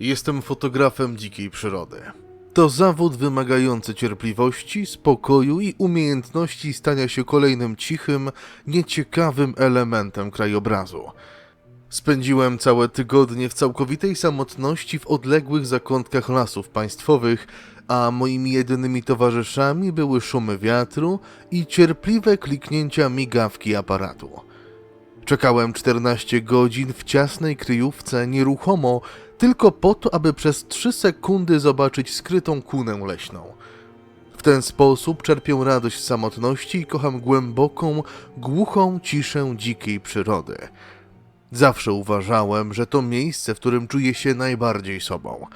Jestem fotografem dzikiej przyrody. To zawód wymagający cierpliwości, spokoju i umiejętności stania się kolejnym cichym, nieciekawym elementem krajobrazu. Spędziłem całe tygodnie w całkowitej samotności w odległych zakątkach lasów państwowych, a moimi jedynymi towarzyszami były szumy wiatru i cierpliwe kliknięcia migawki aparatu. Czekałem 14 godzin w ciasnej kryjówce nieruchomo, tylko po to, aby przez 3 sekundy zobaczyć skrytą kunę leśną. W ten sposób czerpię radość z samotności i kocham głęboką, głuchą ciszę dzikiej przyrody. Zawsze uważałem, że to miejsce, w którym czuję się najbardziej sobą.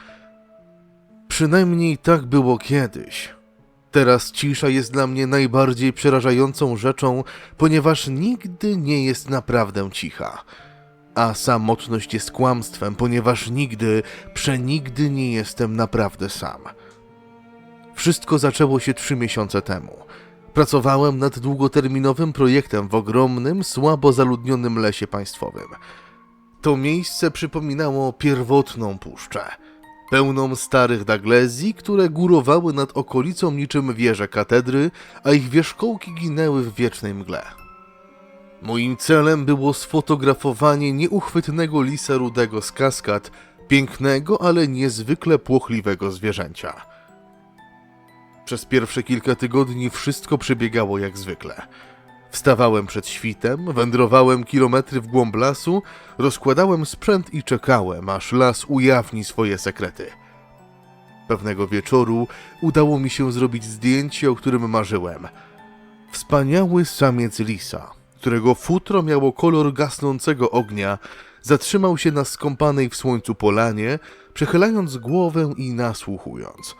Przynajmniej tak było kiedyś. Teraz cisza jest dla mnie najbardziej przerażającą rzeczą, ponieważ nigdy nie jest naprawdę cicha. A samotność jest kłamstwem, ponieważ nigdy, przenigdy nie jestem naprawdę sam. Wszystko zaczęło się trzy miesiące temu. Pracowałem nad długoterminowym projektem w ogromnym, słabo zaludnionym lesie państwowym. To miejsce przypominało pierwotną puszczę pełną starych daglezji, które górowały nad okolicą niczym wieże katedry, a ich wierzchołki ginęły w wiecznej mgle. Moim celem było sfotografowanie nieuchwytnego lisa rudego z kaskad, pięknego, ale niezwykle płochliwego zwierzęcia. Przez pierwsze kilka tygodni wszystko przebiegało jak zwykle. Wstawałem przed świtem, wędrowałem kilometry w głąb lasu, rozkładałem sprzęt i czekałem, aż las ujawni swoje sekrety. Pewnego wieczoru udało mi się zrobić zdjęcie, o którym marzyłem. Wspaniały samiec lisa, którego futro miało kolor gasnącego ognia, zatrzymał się na skąpanej w słońcu polanie, przechylając głowę i nasłuchując.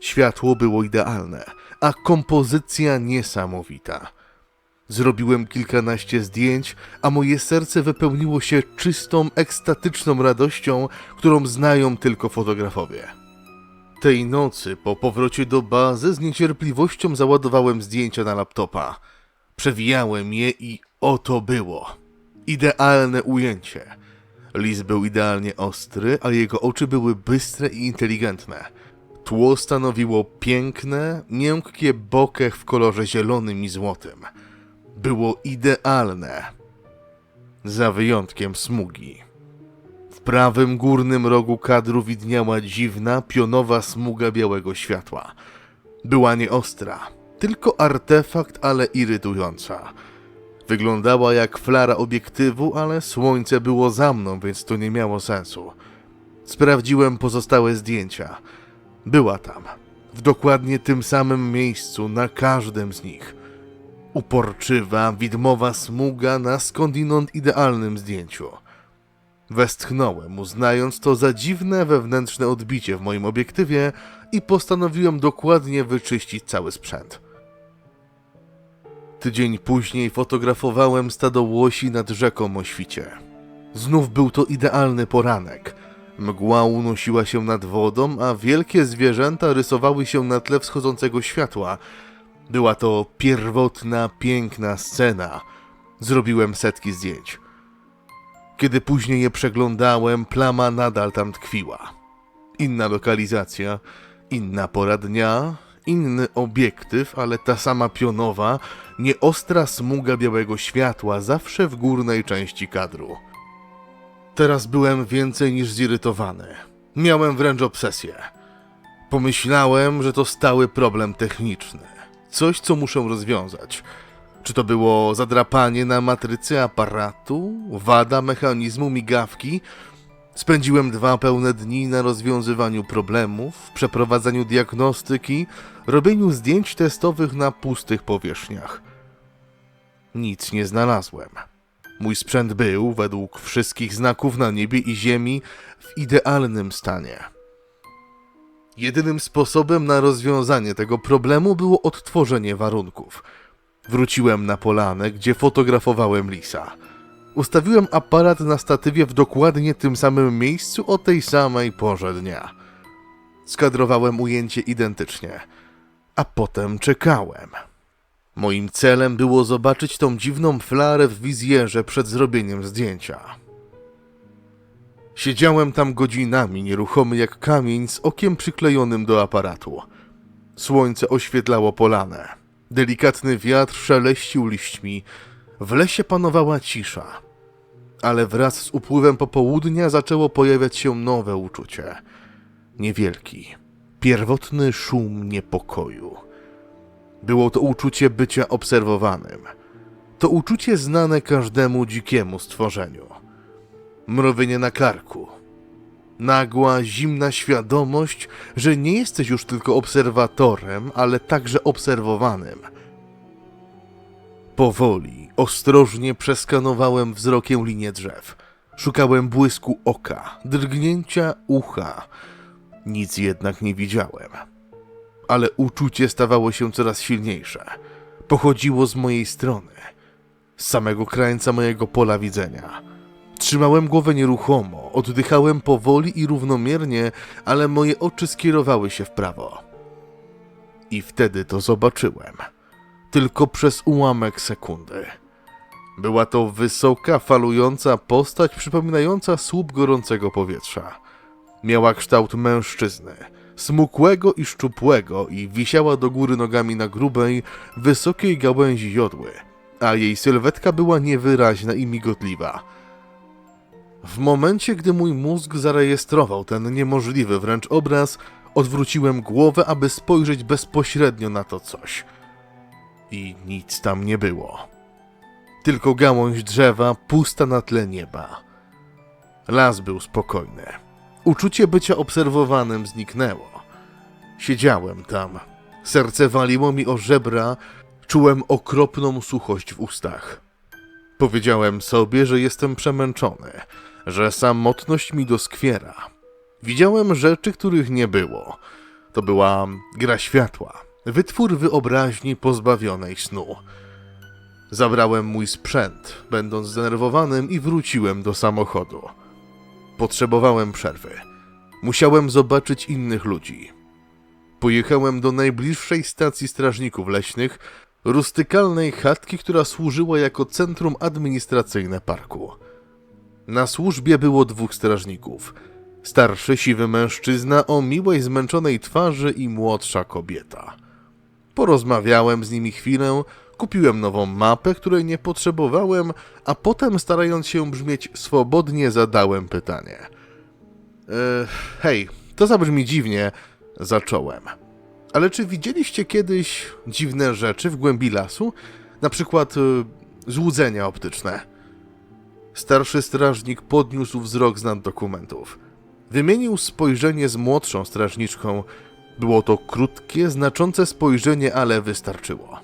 Światło było idealne, a kompozycja niesamowita. Zrobiłem kilkanaście zdjęć, a moje serce wypełniło się czystą, ekstatyczną radością, którą znają tylko fotografowie. Tej nocy, po powrocie do bazy, z niecierpliwością załadowałem zdjęcia na laptopa. Przewijałem je i oto było. Idealne ujęcie. Lis był idealnie ostry, a jego oczy były bystre i inteligentne. Tło stanowiło piękne, miękkie bokeh w kolorze zielonym i złotym było idealne. Za wyjątkiem smugi. W prawym górnym rogu kadru widniała dziwna, pionowa smuga białego światła. Była nieostra, tylko artefakt, ale irytująca. Wyglądała jak flara obiektywu, ale słońce było za mną, więc to nie miało sensu. Sprawdziłem pozostałe zdjęcia. Była tam, w dokładnie tym samym miejscu, na każdym z nich – uporczywa, widmowa smuga na skądinąd idealnym zdjęciu. Westchnąłem, uznając to za dziwne wewnętrzne odbicie w moim obiektywie i postanowiłem dokładnie wyczyścić cały sprzęt. Tydzień później fotografowałem stado łosi nad rzeką o świcie. Znów był to idealny poranek. Mgła unosiła się nad wodą, a wielkie zwierzęta rysowały się na tle wschodzącego światła, była to pierwotna, piękna scena. Zrobiłem setki zdjęć. Kiedy później je przeglądałem, plama nadal tam tkwiła. Inna lokalizacja, inna pora dnia, inny obiektyw, ale ta sama pionowa, nieostra smuga białego światła zawsze w górnej części kadru. Teraz byłem więcej niż zirytowany. Miałem wręcz obsesję. Pomyślałem, że to stały problem techniczny coś, co muszę rozwiązać. Czy to było zadrapanie na matrycy aparatu, wada mechanizmu migawki? Spędziłem dwa pełne dni na rozwiązywaniu problemów, przeprowadzaniu diagnostyki, robieniu zdjęć testowych na pustych powierzchniach. Nic nie znalazłem. Mój sprzęt był, według wszystkich znaków na niebie i ziemi, w idealnym stanie. Jedynym sposobem na rozwiązanie tego problemu było odtworzenie warunków. Wróciłem na polanę, gdzie fotografowałem lisa. Ustawiłem aparat na statywie w dokładnie tym samym miejscu o tej samej porze dnia. Skadrowałem ujęcie identycznie, a potem czekałem. Moim celem było zobaczyć tą dziwną flarę w wizjerze przed zrobieniem zdjęcia. Siedziałem tam godzinami, nieruchomy jak kamień, z okiem przyklejonym do aparatu. Słońce oświetlało polanę. Delikatny wiatr szeleścił liśćmi. W lesie panowała cisza. Ale wraz z upływem popołudnia zaczęło pojawiać się nowe uczucie. Niewielki, pierwotny szum niepokoju. Było to uczucie bycia obserwowanym. To uczucie znane każdemu dzikiemu stworzeniu. Mrowienie na karku. Nagła, zimna świadomość, że nie jesteś już tylko obserwatorem, ale także obserwowanym. Powoli, ostrożnie przeskanowałem wzrokiem linię drzew. Szukałem błysku oka, drgnięcia ucha. Nic jednak nie widziałem. Ale uczucie stawało się coraz silniejsze. Pochodziło z mojej strony, z samego krańca mojego pola widzenia. Trzymałem głowę nieruchomo, oddychałem powoli i równomiernie, ale moje oczy skierowały się w prawo. I wtedy to zobaczyłem. Tylko przez ułamek sekundy. Była to wysoka, falująca postać przypominająca słup gorącego powietrza. Miała kształt mężczyzny, smukłego i szczupłego i wisiała do góry nogami na grubej, wysokiej gałęzi jodły, a jej sylwetka była niewyraźna i migotliwa. W momencie, gdy mój mózg zarejestrował ten niemożliwy wręcz obraz, odwróciłem głowę, aby spojrzeć bezpośrednio na to coś. I nic tam nie było. Tylko gałąź drzewa pusta na tle nieba. Las był spokojny. Uczucie bycia obserwowanym zniknęło. Siedziałem tam. Serce waliło mi o żebra, czułem okropną suchość w ustach. Powiedziałem sobie, że jestem przemęczony, że samotność mi doskwiera. Widziałem rzeczy, których nie było. To była gra światła, wytwór wyobraźni pozbawionej snu. Zabrałem mój sprzęt, będąc zdenerwowanym, i wróciłem do samochodu. Potrzebowałem przerwy. Musiałem zobaczyć innych ludzi. Pojechałem do najbliższej stacji strażników leśnych, rustykalnej chatki, która służyła jako centrum administracyjne parku. Na służbie było dwóch strażników. Starszy, siwy mężczyzna o miłej, zmęczonej twarzy i młodsza kobieta. Porozmawiałem z nimi chwilę, kupiłem nową mapę, której nie potrzebowałem, a potem, starając się brzmieć swobodnie, zadałem pytanie. E, hej, to zabrzmi dziwnie, zacząłem. Ale czy widzieliście kiedyś dziwne rzeczy w głębi lasu? Na przykład e, złudzenia optyczne. Starszy strażnik podniósł wzrok z nad dokumentów. Wymienił spojrzenie z młodszą strażniczką. Było to krótkie, znaczące spojrzenie, ale wystarczyło.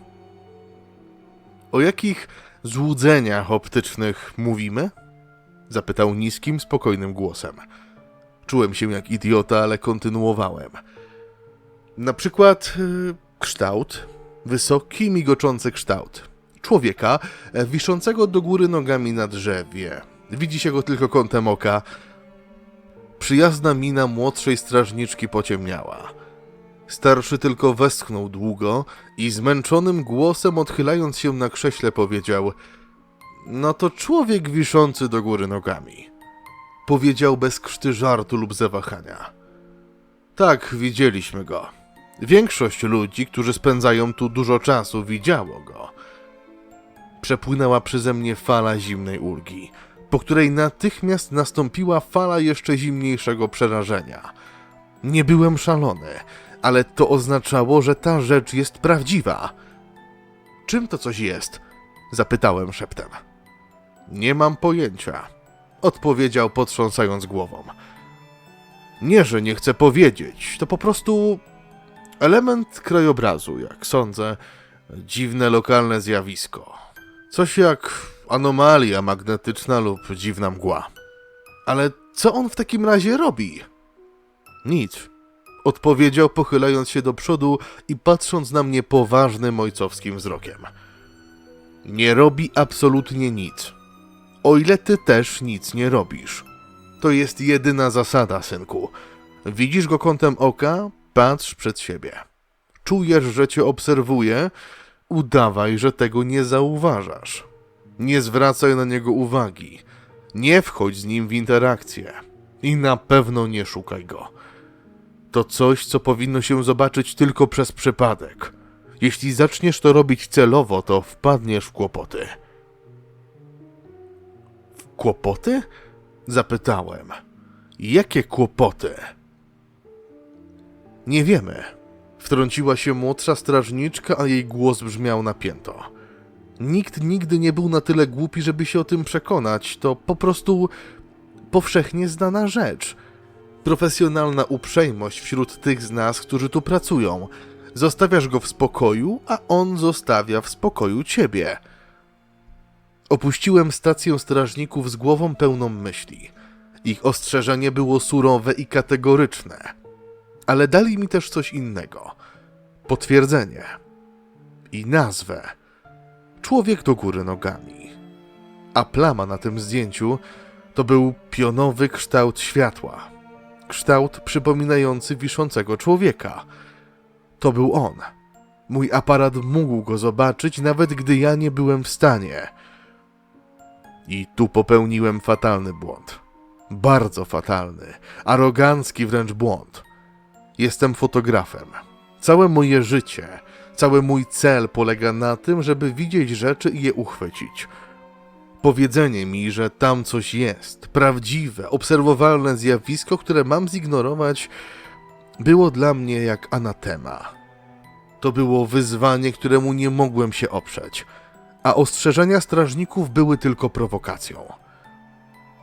O jakich złudzeniach optycznych mówimy? Zapytał niskim, spokojnym głosem. Czułem się jak idiota, ale kontynuowałem. Na przykład y, kształt, wysoki, migoczący kształt. Człowieka e, wiszącego do góry nogami na drzewie. Widzi się go tylko kątem oka. Przyjazna mina młodszej strażniczki pociemniała. Starszy tylko westchnął długo i zmęczonym głosem odchylając się na krześle powiedział No to człowiek wiszący do góry nogami. Powiedział bez krzty żartu lub zawahania. Tak, widzieliśmy go. Większość ludzi, którzy spędzają tu dużo czasu, widziało go. Przepłynęła przeze mnie fala zimnej ulgi, po której natychmiast nastąpiła fala jeszcze zimniejszego przerażenia. Nie byłem szalony, ale to oznaczało, że ta rzecz jest prawdziwa. Czym to coś jest? Zapytałem szeptem. Nie mam pojęcia, odpowiedział potrząsając głową. Nie, że nie chcę powiedzieć, to po prostu element krajobrazu, jak sądzę, dziwne lokalne zjawisko. Coś jak anomalia magnetyczna lub dziwna mgła. Ale co on w takim razie robi? Nic. Odpowiedział, pochylając się do przodu i patrząc na mnie poważnym ojcowskim wzrokiem. Nie robi absolutnie nic. O ile ty też nic nie robisz. To jest jedyna zasada, synku. Widzisz go kątem oka, patrz przed siebie. Czujesz, że cię obserwuje, udawaj, że tego nie zauważasz. Nie zwracaj na niego uwagi. Nie wchodź z nim w interakcję. I na pewno nie szukaj go. To coś, co powinno się zobaczyć tylko przez przypadek. Jeśli zaczniesz to robić celowo, to wpadniesz w kłopoty. W kłopoty? Zapytałem. Jakie kłopoty? Nie wiemy. Wtrąciła się młodsza strażniczka, a jej głos brzmiał napięto. Nikt nigdy nie był na tyle głupi, żeby się o tym przekonać. To po prostu powszechnie znana rzecz. Profesjonalna uprzejmość wśród tych z nas, którzy tu pracują. Zostawiasz go w spokoju, a on zostawia w spokoju ciebie. Opuściłem stację strażników z głową pełną myśli. Ich ostrzeżenie było surowe i kategoryczne. Ale dali mi też coś innego. Potwierdzenie. I nazwę. Człowiek do góry nogami. A plama na tym zdjęciu to był pionowy kształt światła. Kształt przypominający wiszącego człowieka. To był on. Mój aparat mógł go zobaczyć, nawet gdy ja nie byłem w stanie. I tu popełniłem fatalny błąd. Bardzo fatalny, arogancki wręcz błąd. Jestem fotografem. Całe moje życie, cały mój cel polega na tym, żeby widzieć rzeczy i je uchwycić. Powiedzenie mi, że tam coś jest, prawdziwe, obserwowalne zjawisko, które mam zignorować, było dla mnie jak anatema. To było wyzwanie, któremu nie mogłem się oprzeć, a ostrzeżenia strażników były tylko prowokacją.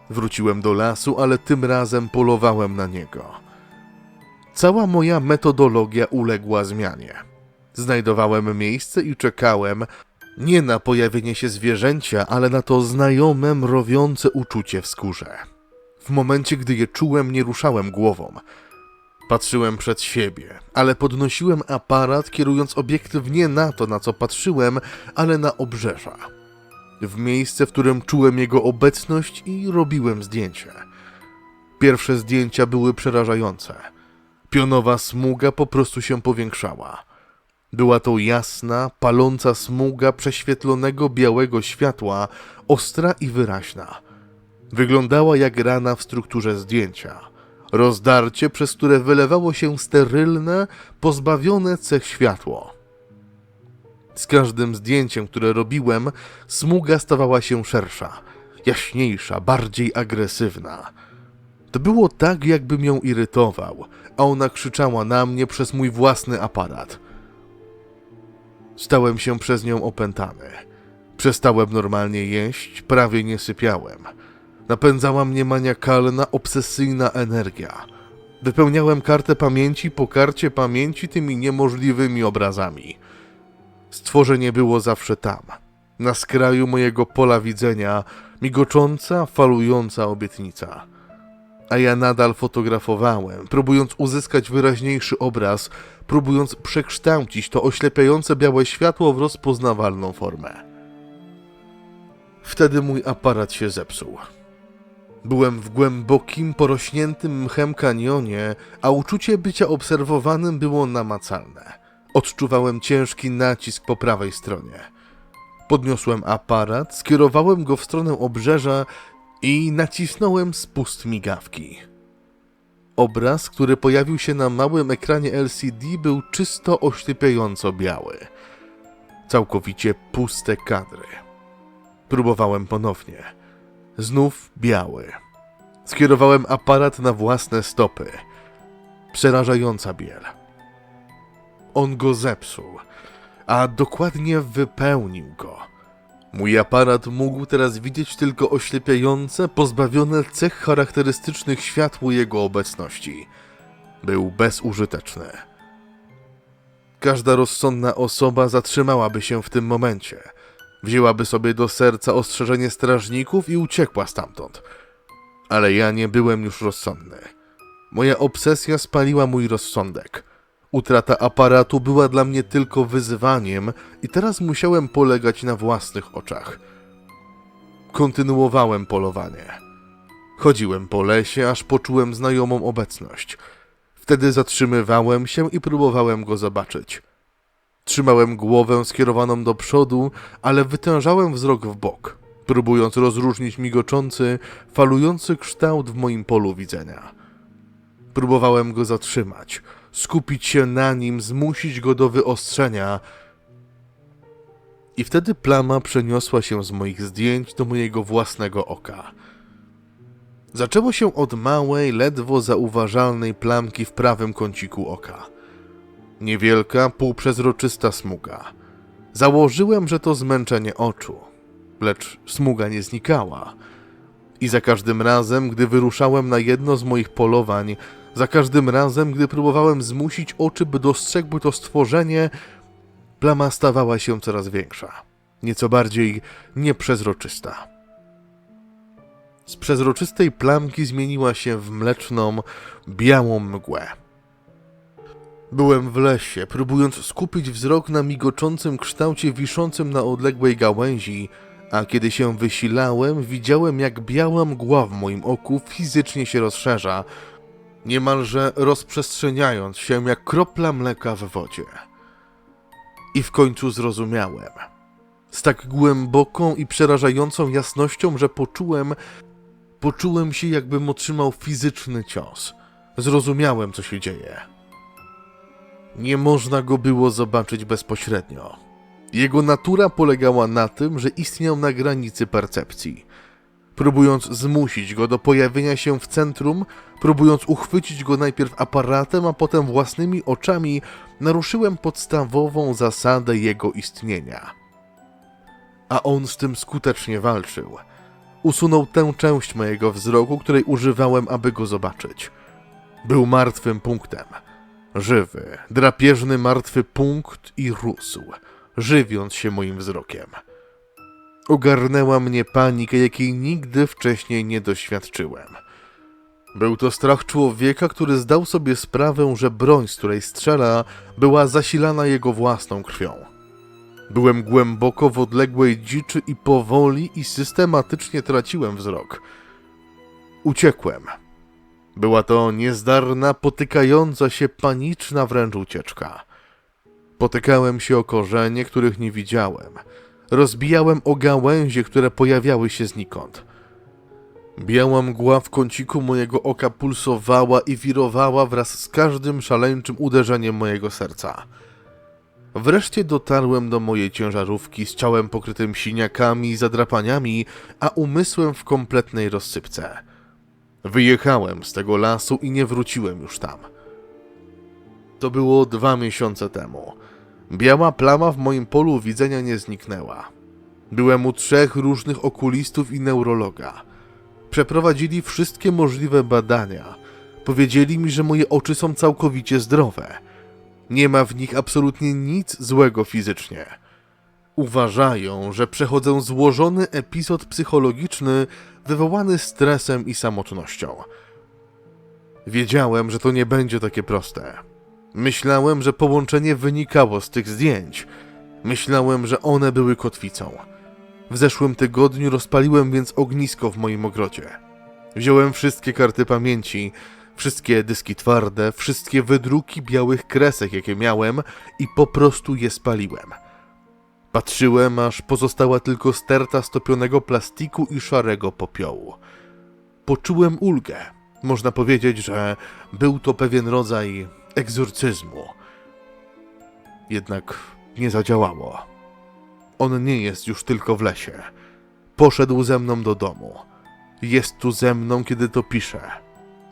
Wróciłem do lasu, ale tym razem polowałem na niego. Cała moja metodologia uległa zmianie. Znajdowałem miejsce i czekałem nie na pojawienie się zwierzęcia, ale na to znajome, mrowiące uczucie w skórze. W momencie, gdy je czułem, nie ruszałem głową. Patrzyłem przed siebie, ale podnosiłem aparat, kierując obiektyw nie na to, na co patrzyłem, ale na obrzeża. W miejsce, w którym czułem jego obecność i robiłem zdjęcie. Pierwsze zdjęcia były przerażające. Pionowa smuga po prostu się powiększała. Była to jasna, paląca smuga prześwietlonego białego światła, ostra i wyraźna. Wyglądała jak rana w strukturze zdjęcia. Rozdarcie, przez które wylewało się sterylne, pozbawione cech światło. Z każdym zdjęciem, które robiłem, smuga stawała się szersza, jaśniejsza, bardziej agresywna. To było tak, jakbym ją irytował, a ona krzyczała na mnie przez mój własny aparat. Stałem się przez nią opętany. Przestałem normalnie jeść, prawie nie sypiałem. Napędzała mnie maniakalna, obsesyjna energia. Wypełniałem kartę pamięci po karcie pamięci tymi niemożliwymi obrazami. Stworzenie było zawsze tam, na skraju mojego pola widzenia, migocząca, falująca obietnica. A ja nadal fotografowałem, próbując uzyskać wyraźniejszy obraz, próbując przekształcić to oślepiające białe światło w rozpoznawalną formę. Wtedy mój aparat się zepsuł. Byłem w głębokim, porośniętym mchem kanionie, a uczucie bycia obserwowanym było namacalne. Odczuwałem ciężki nacisk po prawej stronie. Podniosłem aparat, skierowałem go w stronę obrzeża i nacisnąłem spust migawki. Obraz, który pojawił się na małym ekranie LCD, był czysto oślepiająco biały. Całkowicie puste kadry. Próbowałem ponownie. Znów biały. Skierowałem aparat na własne stopy. Przerażająca biel. On go zepsuł, a dokładnie wypełnił go. Mój aparat mógł teraz widzieć tylko oślepiające, pozbawione cech charakterystycznych światłu jego obecności. Był bezużyteczny. Każda rozsądna osoba zatrzymałaby się w tym momencie. Wzięłaby sobie do serca ostrzeżenie strażników i uciekła stamtąd. Ale ja nie byłem już rozsądny. Moja obsesja spaliła mój rozsądek. Utrata aparatu była dla mnie tylko wyzwaniem i teraz musiałem polegać na własnych oczach. Kontynuowałem polowanie. Chodziłem po lesie, aż poczułem znajomą obecność. Wtedy zatrzymywałem się i próbowałem go zobaczyć. Trzymałem głowę skierowaną do przodu, ale wytężałem wzrok w bok. próbując rozróżnić migoczący, falujący kształt w moim polu widzenia. Próbowałem go zatrzymać, skupić się na nim, zmusić go do wyostrzenia. I wtedy plama przeniosła się z moich zdjęć do mojego własnego oka. Zaczęło się od małej, ledwo zauważalnej plamki w prawym kąciku oka. Niewielka, półprzezroczysta smuga. Założyłem, że to zmęczenie oczu, lecz smuga nie znikała. I za każdym razem, gdy wyruszałem na jedno z moich polowań, za każdym razem, gdy próbowałem zmusić oczy, by dostrzegły to stworzenie, plama stawała się coraz większa, nieco bardziej nieprzezroczysta. Z przezroczystej plamki zmieniła się w mleczną, białą mgłę. Byłem w lesie, próbując skupić wzrok na migoczącym kształcie wiszącym na odległej gałęzi, a kiedy się wysilałem, widziałem jak biała mgła w moim oku fizycznie się rozszerza, niemalże rozprzestrzeniając się jak kropla mleka w wodzie. I w końcu zrozumiałem. Z tak głęboką i przerażającą jasnością, że poczułem, poczułem się jakbym otrzymał fizyczny cios. Zrozumiałem, co się dzieje. Nie można go było zobaczyć bezpośrednio. Jego natura polegała na tym, że istniał na granicy percepcji. Próbując zmusić go do pojawienia się w centrum, próbując uchwycić go najpierw aparatem, a potem własnymi oczami, naruszyłem podstawową zasadę jego istnienia. A on z tym skutecznie walczył. Usunął tę część mojego wzroku, której używałem, aby go zobaczyć. Był martwym punktem. Żywy, drapieżny martwy punkt i rósł, żywiąc się moim wzrokiem. Ogarnęła mnie panika, jakiej nigdy wcześniej nie doświadczyłem. Był to strach człowieka, który zdał sobie sprawę, że broń, z której strzela, była zasilana jego własną krwią. Byłem głęboko w odległej dziczy i powoli i systematycznie traciłem wzrok. Uciekłem. Była to niezdarna, potykająca się, paniczna wręcz ucieczka. Potykałem się o korzenie, których nie widziałem. Rozbijałem o gałęzie, które pojawiały się znikąd. Biała mgła w kąciku mojego oka pulsowała i wirowała wraz z każdym szaleńczym uderzeniem mojego serca. Wreszcie dotarłem do mojej ciężarówki z ciałem pokrytym siniakami i zadrapaniami, a umysłem w kompletnej rozsypce. Wyjechałem z tego lasu i nie wróciłem już tam. To było dwa miesiące temu. Biała plama w moim polu widzenia nie zniknęła. Byłem u trzech różnych okulistów i neurologa. Przeprowadzili wszystkie możliwe badania. Powiedzieli mi, że moje oczy są całkowicie zdrowe. Nie ma w nich absolutnie nic złego fizycznie. Uważają, że przechodzę złożony epizod psychologiczny wywołany stresem i samotnością. Wiedziałem, że to nie będzie takie proste. Myślałem, że połączenie wynikało z tych zdjęć. Myślałem, że one były kotwicą. W zeszłym tygodniu rozpaliłem więc ognisko w moim ogrodzie. Wziąłem wszystkie karty pamięci, wszystkie dyski twarde, wszystkie wydruki białych kresek, jakie miałem i po prostu je spaliłem. Patrzyłem, aż pozostała tylko sterta stopionego plastiku i szarego popiołu. Poczułem ulgę. Można powiedzieć, że był to pewien rodzaj egzorcyzmu. Jednak nie zadziałało. On nie jest już tylko w lesie. Poszedł ze mną do domu. Jest tu ze mną, kiedy to piszę.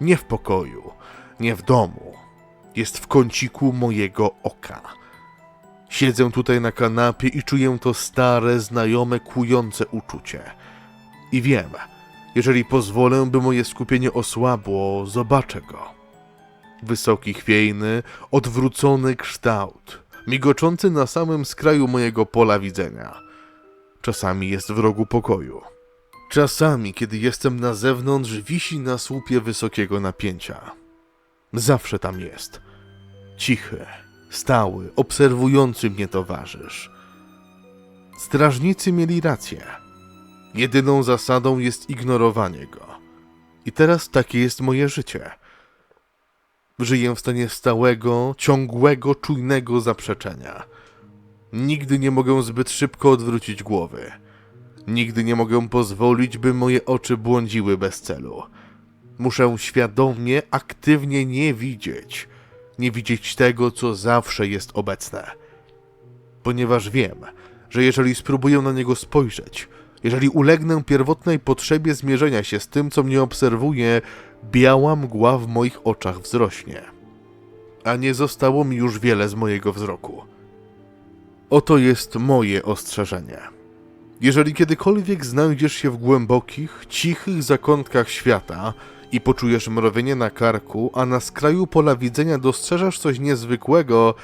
Nie w pokoju, nie w domu. Jest w kąciku mojego oka. Siedzę tutaj na kanapie i czuję to stare, znajome, kłujące uczucie. I wiem, jeżeli pozwolę, by moje skupienie osłabło, zobaczę go. Wysoki, chwiejny, odwrócony kształt, migoczący na samym skraju mojego pola widzenia. Czasami jest w rogu pokoju. Czasami, kiedy jestem na zewnątrz, wisi na słupie wysokiego napięcia. Zawsze tam jest. Cichy, stały, obserwujący mnie towarzysz. Strażnicy mieli rację. Jedyną zasadą jest ignorowanie go. I teraz takie jest moje życie. Żyję w stanie stałego, ciągłego, czujnego zaprzeczenia. Nigdy nie mogę zbyt szybko odwrócić głowy. Nigdy nie mogę pozwolić, by moje oczy błądziły bez celu. Muszę świadomie, aktywnie nie widzieć. Nie widzieć tego, co zawsze jest obecne. Ponieważ wiem, że jeżeli spróbuję na niego spojrzeć, jeżeli ulegnę pierwotnej potrzebie zmierzenia się z tym, co mnie obserwuje, biała mgła w moich oczach wzrośnie. A nie zostało mi już wiele z mojego wzroku. Oto jest moje ostrzeżenie. Jeżeli kiedykolwiek znajdziesz się w głębokich, cichych zakątkach świata i poczujesz mrowienie na karku, a na skraju pola widzenia dostrzeżesz coś niezwykłego,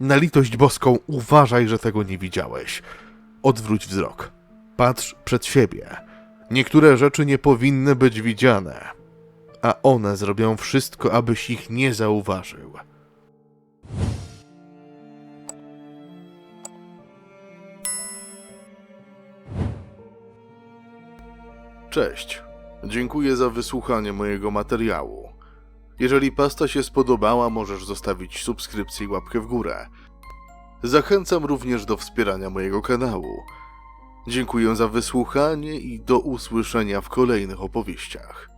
na litość boską uważaj, że tego nie widziałeś. Odwróć wzrok. Patrz przed siebie. Niektóre rzeczy nie powinny być widziane, a one zrobią wszystko, abyś ich nie zauważył. Cześć. Dziękuję za wysłuchanie mojego materiału. Jeżeli pasta się spodobała, możesz zostawić subskrypcję i łapkę w górę. Zachęcam również do wspierania mojego kanału. Dziękuję za wysłuchanie i do usłyszenia w kolejnych opowieściach.